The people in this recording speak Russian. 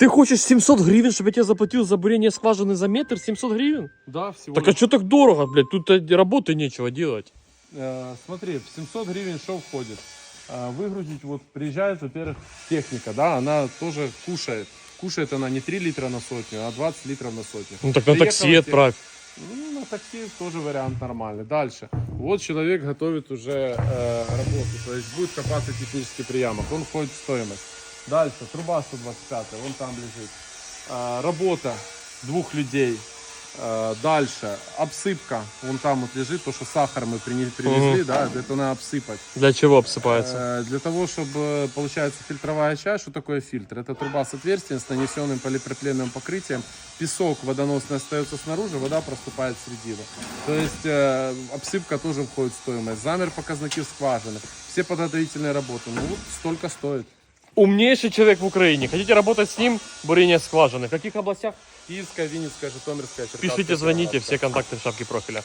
Ты хочешь 700 гривен, чтобы я тебе заплатил за бурение скважины за метр? 700 гривен? Да, всего Так а что так дорого, блядь? Тут э, работы нечего делать. Э, смотри, в 700 гривен что входит? Э, выгрузить, вот приезжает, во-первых, техника, да, она тоже кушает. Кушает она не 3 литра на сотню, а 20 литров на сотню. Ну так на Приехала такси тех- отправь. Ну, на такси тоже вариант нормальный. Дальше. Вот человек готовит уже э, работу, то есть будет копаться технический приямок, он входит в стоимость. Дальше, труба 125, вон там лежит. Э, работа двух людей. Э, дальше, обсыпка, вон там вот лежит, то, что сахар мы привезли, да, это надо обсыпать. Для чего обсыпается? Э, Для того, чтобы, получается, фильтровая часть, что такое фильтр? Это труба с отверстием, с нанесенным полипропиленовым покрытием. Песок водоносный остается снаружи, вода проступает в середину. То есть э, обсыпка тоже входит в стоимость. Замер показники скважины. Все подготовительные работы. Ну вот столько стоит. Умнейший человек в Украине. Хотите работать с ним? Бурение скважины. В каких областях? Киевская, Винницкая, Житомирская, Черкасская, Пишите, звоните, все контакты в шапке профиля.